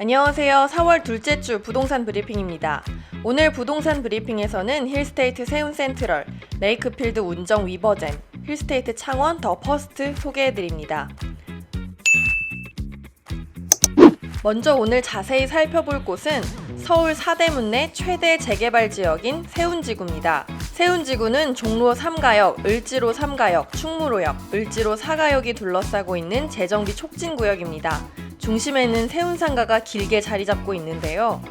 안녕하세요. 4월 둘째 주 부동산 브리핑입니다. 오늘 부동산 브리핑에서는 힐스테이트 세운 센트럴, 레이크필드 운정 위버젠, 힐스테이트 창원 더 퍼스트 소개해드립니다. 먼저 오늘 자세히 살펴볼 곳은 서울 사대문 내 최대 재개발 지역인 세운지구입니다. 세운지구는 종로 3가역, 을지로 3가역, 충무로역, 을지로 4가역이 둘러싸고 있는 재정비 촉진구역입니다. 중심에는 세운상가가 길게 자리 잡고 있는데요.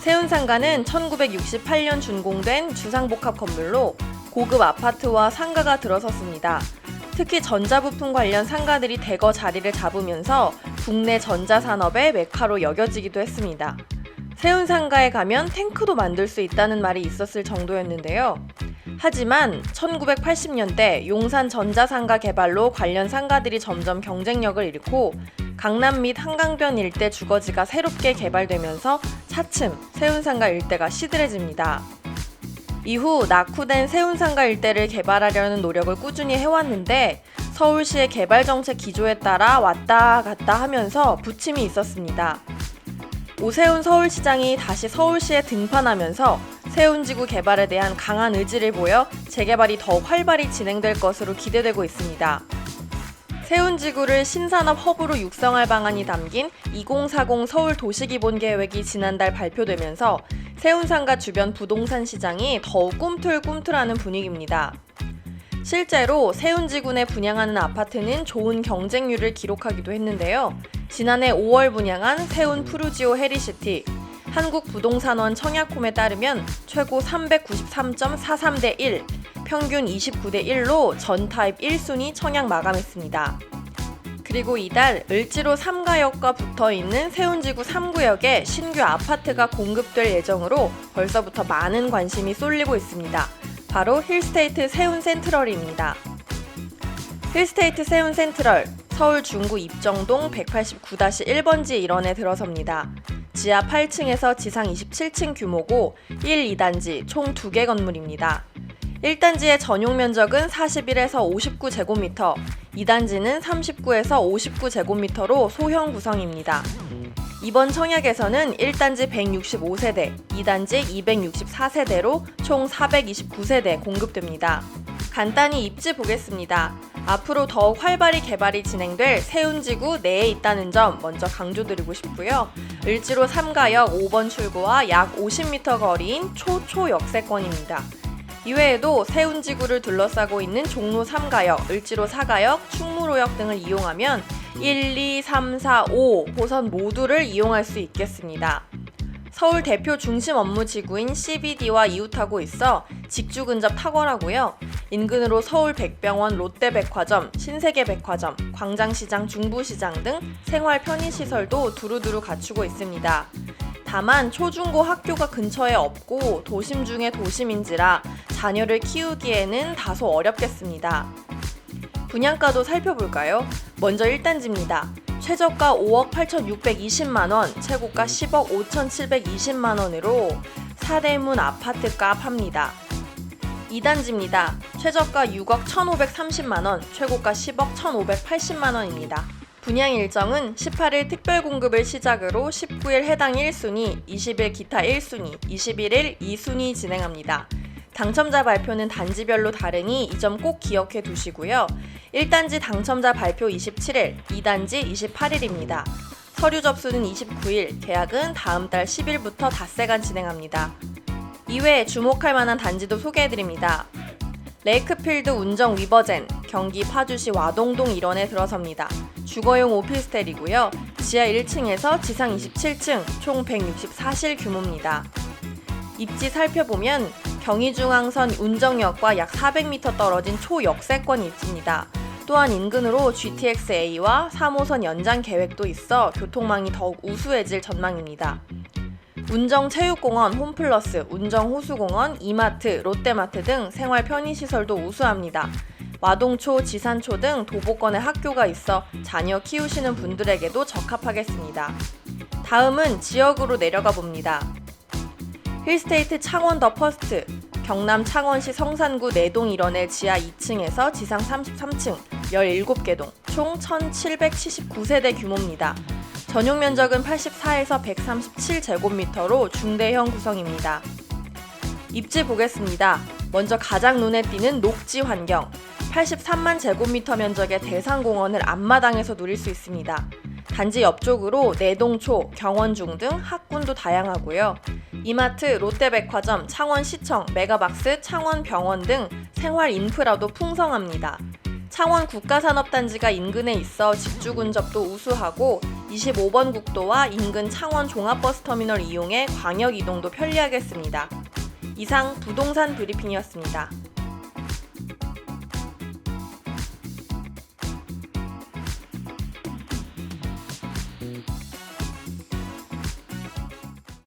세운상가는 1968년 준공된 주상복합 건물로 고급 아파트와 상가가 들어섰습니다. 특히 전자부품 관련 상가들이 대거 자리를 잡으면서 국내 전자산업의 메카로 여겨지기도 했습니다. 세운 상가에 가면 탱크도 만들 수 있다는 말이 있었을 정도였는데요. 하지만 1980년대 용산 전자상가 개발로 관련 상가들이 점점 경쟁력을 잃고 강남 및 한강변 일대 주거지가 새롭게 개발되면서 차츰 세운상가 일대가 시들해집니다. 이후 낙후된 세운상가 일대를 개발하려는 노력을 꾸준히 해왔는데 서울시의 개발 정책 기조에 따라 왔다 갔다 하면서 부침이 있었습니다. 오세훈 서울시장이 다시 서울시에 등판하면서 세운지구 개발에 대한 강한 의지를 보여 재개발이 더욱 활발히 진행될 것으로 기대되고 있습니다. 세운지구를 신산업 허브로 육성할 방안이 담긴 2040 서울 도시기본 계획이 지난달 발표되면서 세운상가 주변 부동산 시장이 더욱 꿈틀꿈틀하는 분위기입니다. 실제로 세운지구에 분양하는 아파트는 좋은 경쟁률을 기록하기도 했는데요. 지난해 5월 분양한 세운 푸르지오 해리시티 한국부동산원 청약홈에 따르면 최고 393.43대 1, 평균 29대 1로 전 타입 1순위 청약 마감했습니다. 그리고 이달 을지로 3가역과 붙어 있는 세운지구 3구역에 신규 아파트가 공급될 예정으로 벌써부터 많은 관심이 쏠리고 있습니다. 바로 힐스테이트 세운 센트럴입니다. 힐스테이트 세운 센트럴 서울 중구 입정동 189-1번지 일원에 들어섭니다. 지하 8층에서 지상 27층 규모고 1, 2단지 총 2개 건물입니다. 1단지의 전용 면적은 41에서 59제곱미터, 2단지는 39에서 59제곱미터로 소형 구성입니다. 이번 청약에서는 1단지 165세대, 2단지 264세대로 총 429세대 공급됩니다. 간단히 입지 보겠습니다. 앞으로 더욱 활발히 개발이 진행될 세운지구 내에 있다는 점 먼저 강조드리고 싶고요. 을지로 3가역 5번 출구와 약 50m 거리인 초초 역세권입니다. 이외에도 세운지구를 둘러싸고 있는 종로 3가역, 을지로 4가역, 충무로역 등을 이용하면 1, 2, 3, 4, 5 호선 모두를 이용할 수 있겠습니다. 서울 대표 중심 업무 지구인 CBD와 이웃하고 있어 직주 근접 탁월하고요. 인근으로 서울 백병원 롯데백화점, 신세계백화점, 광장시장 중부시장 등 생활 편의시설도 두루두루 갖추고 있습니다. 다만 초중고 학교가 근처에 없고 도심 중의 도심인지라 자녀를 키우기에는 다소 어렵겠습니다. 분양가도 살펴볼까요? 먼저 1단지입니다. 최저가 5억 8,620만원, 최고가 10억 5,720만원으로 사대문 아파트값 합니다. 2단지입니다. 최저가 6억 1,530만원, 최고가 10억 1,580만원입니다. 분양 일정은 18일 특별 공급을 시작으로 19일 해당 1순위, 20일 기타 1순위, 21일 2순위 진행합니다. 당첨자 발표는 단지별로 다르니 이 점 꼭 기억해 두시고요. 1단지 당첨자 발표 27일, 2단지 28일입니다. 서류 접수는 29일, 계약은 다음 달 10일부터 닷새간 진행합니다. 이외에 주목할 만한 단지도 소개해드립니다. 레이크필드 운정 위버젠, 경기 파주시 와동동 일원에 들어섭니다. 주거용 오피스텔이고요. 지하 1층에서 지상 27층, 총 164실 규모입니다. 입지 살펴보면 경의중앙선 운정역과 약 400m 떨어진 초역세권 입지입니다. 또한 인근으로 GTX-A와 3호선 연장 계획도 있어 교통망이 더욱 우수해질 전망입니다. 운정체육공원, 홈플러스, 운정호수공원, 이마트, 롯데마트 등 생활 편의시설도 우수합니다. 와동초, 지산초 등 도보권의 학교가 있어 자녀 키우시는 분들에게도 적합하겠습니다. 다음은 지역으로 내려가 봅니다. 힐스테이트 창원 더 퍼스트 경남 창원시 성산구 내동 일원의 지하 2층에서 지상 33층 17개 동 총 1779세대 규모입니다. 전용 면적은 84에서 137제곱미터로 중대형 구성입니다. 입지 보겠습니다. 먼저 가장 눈에 띄는 녹지 환경. 83만 제곱미터 면적의 대상공원을 앞마당에서 누릴 수 있습니다. 단지 옆쪽으로 내동초, 경원중 등 학군도 다양하고요. 이마트, 롯데백화점, 창원시청, 메가박스, 창원병원 등 생활 인프라도 풍성합니다. 창원 국가산업단지가 인근에 있어 직주 근접도 우수하고 25번 국도와 인근 창원 종합버스터미널 이용해 광역 이동도 편리하겠습니다. 이상 부동산 브리핑이었습니다.